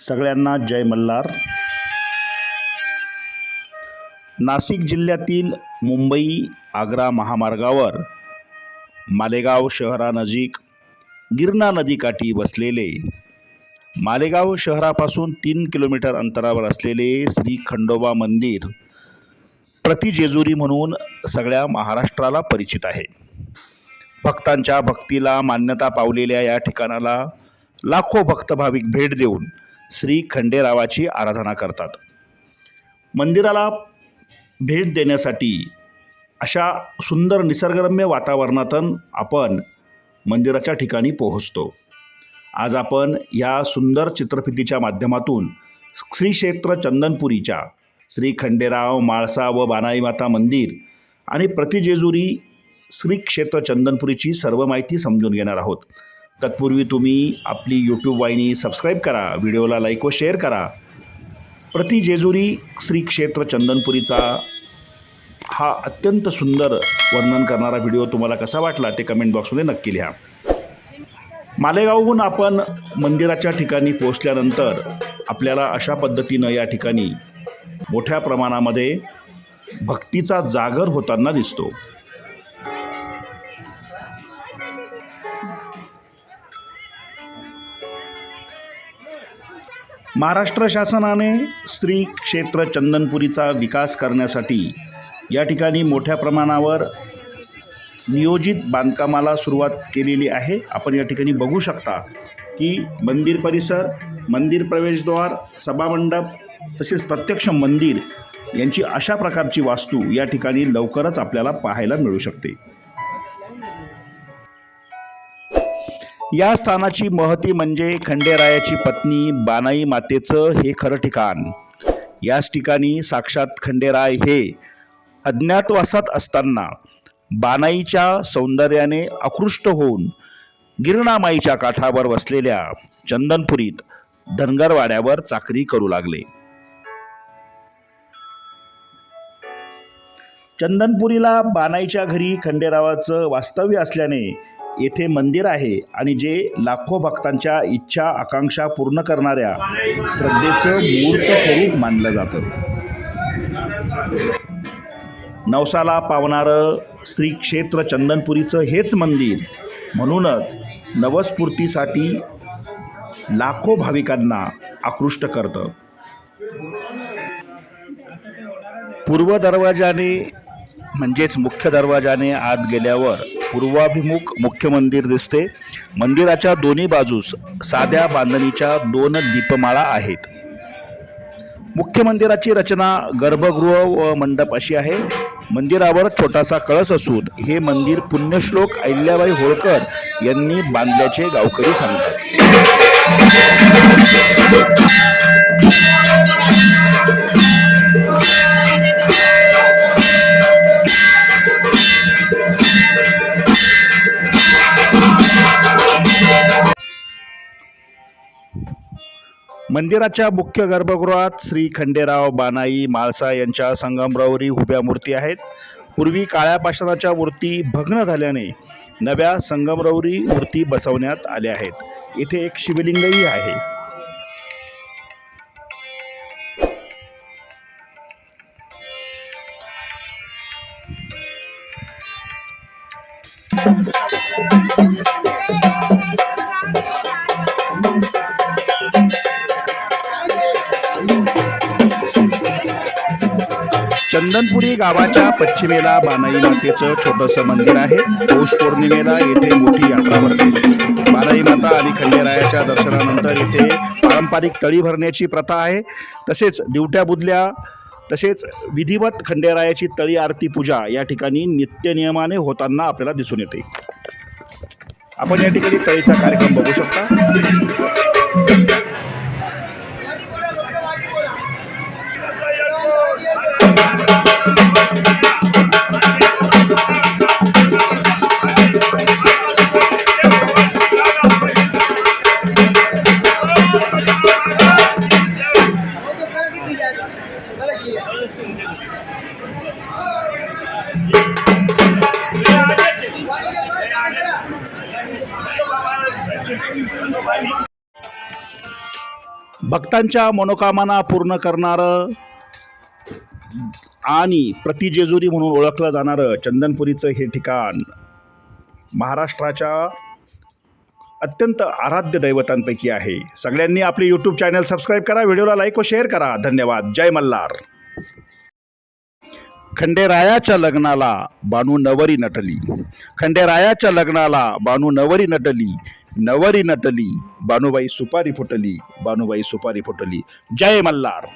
सगळ्यांना जय मल्हार. नाशिक जिल्ह्यातील मुंबई आग्रा महामार्गावर मालेगाव शहरानजीक गिरणा नदीकाठी बसलेले मालेगाव शहरापासून तीन किलोमीटर अंतरावर असलेले श्री खंडोबा मंदिर प्रतिजेजुरी म्हणून सगळ्या महाराष्ट्राला परिचित आहे. भक्तांच्या भक्तीला मान्यता पावलेल्या या ठिकाणाला लाखो भक्त भाविक भेट देऊन श्री खंडेरावाची आराधना करतात. मंदिराला भेट देण्यासाठी अशा सुंदर निसर्गरम्य वातावरणातून आपण मंदिराच्या ठिकाणी पोहोचतो. आज आपण या सुंदर चित्रफितीच्या माध्यमातून श्री क्षेत्र चंदनपुरीच्या श्री खंडेराव माळसा व बानाई माता मंदिर आणि प्रतिजेजुरी श्री क्षेत्र चंदनपुरीची सर्व माहिती समजून घेणार आहोत. तत्पूर्वी तुम्ही आपली यूट्यूब वाहिनी सबस्क्राईब करा व्हिडिओला लाईक व शेअर करा. प्रति जेजुरी श्री क्षेत्र चंदनपुरीचा हा अत्यंत सुंदर वर्णन करणारा व्हिडिओ तुम्हाला कसा वाटला ते कमेंट बॉक्समध्ये नक्की लिहा. मालेगावहून आपण मंदिराच्या ठिकाणी पोचल्यानंतर आपल्याला अशा पद्धतीनं या ठिकाणी मोठ्या प्रमाणामध्ये भक्तीचा जागर होताना दिसतो. महाराष्ट्र शासनाने श्री क्षेत्र चंदनपुरीचा विकास करण्यासाठी या ठिकाणी मोठ्या प्रमाणावर नियोजित बांधकामाला सुरुवात केलेली आहे. आपण या ठिकाणी बघू शकता की मंदिर परिसर मंदिर प्रवेशद्वार सभामंडप तसेच प्रत्यक्ष मंदिर यांची अशा प्रकारची वास्तू या ठिकाणी लवकरच आपल्याला पाहायला मिळू शकते. या स्थानाची महती म्हणजे खंडेरायाची पत्नी बानाई मातेचं हे खरं ठिकाण. याच ठिकाणी साक्षात खंडेराय हे अज्ञातवासात असताना बानाईच्या सौंदर्याने आकृष्ट होऊन गिरणामाईच्या काठावर वसलेल्या चंदनपुरीत धनगरवाड्यावर चाकरी करू लागले. चंदनपुरीला बानाईच्या घरी खंडेरावाचं वास्तव्य असल्याने येथे मंदिर आहे आणि जे लाखो भक्तांच्या इच्छा आकांक्षा पूर्ण करणाऱ्या श्रद्धेचं मूर्त स्वरूप मानलं जातं. नवसाला पावणारं श्री क्षेत्र चंदनपुरीचं हेच मंदिर. म्हणूनच नवस्फूर्तीसाठी लाखो भाविकांना आकृष्ट करतं. पूर्व दरवाजाने म्हणजेच मुख्य दरवाजाने आत गेल्यावर पूर्वाभिमुख मुख्य मंदिर दिसते. मंदिराच्या दोन्ही बाजूस साध्या बांधणीच्या दोन दीपमाळा आहेत. मुख्य मंदिराची रचना गर्भगृह व मंडप अशी आहे. मंदिरावर छोटासा कळस असून हे मंदिर पुण्यश्लोक अहिल्याबाई होळकर यांनी बांधल्याचे गावकरी सांगतात. मंदिराच्या मुख्य गर्भगृहात श्री खंडेराव बानाई माळसा यांच्या संगमरवरी उभ्या मूर्ती आहेत. पूर्वी काळ्या पाषाणाच्या मूर्ती भग्न झाल्याने नव्या संगमरवरी मूर्ती बसवण्यात आल्या आहेत. इथे एक शिवलिंगही आहे. चंदनपुरी गावाच्या पश्चिमेला बानाई मातेचं छोटंसं मंदिर आहे. पौष पौर्णिमेला येथे मोठी यात्रा भरते. बानाई माता आणि खंडेरायाच्या दर्शनानंतर येथे पारंपरिक तळी भरण्याची प्रथा आहे. तसेच दिवट्या बुदल्या तसेच विधिवत खंडेरायाची तळी आरती पूजा या ठिकाणी नित्यनियमाने होताना आपल्याला दिसून येते. आपण या ठिकाणी तळीचा कार्यक्रम बघू शकता. भक्तांच्या मनोकामना पूर्ण करणारं आणि प्रतिजेजुरी म्हणून ओळखलं जाणारं चंदनपुरीचं हे ठिकाण महाराष्ट्राच्या अत्यंत आराध्य दैवतांपैकी आहे. सगळ्यांनी आपले यूट्यूब चॅनल सबस्क्राईब करा व्हिडिओला लाईक व शेअर करा. धन्यवाद. जय मल्हार. खंडेरायाच्या लग्नाला बानू नवरी नटली. खंडेरायाच्या लग्नाला बानू नवरी नटली. नवरी नटली. बानूबाई सुपारी फुटली. बानूबाई सुपारी फुटली. जय मल्हार.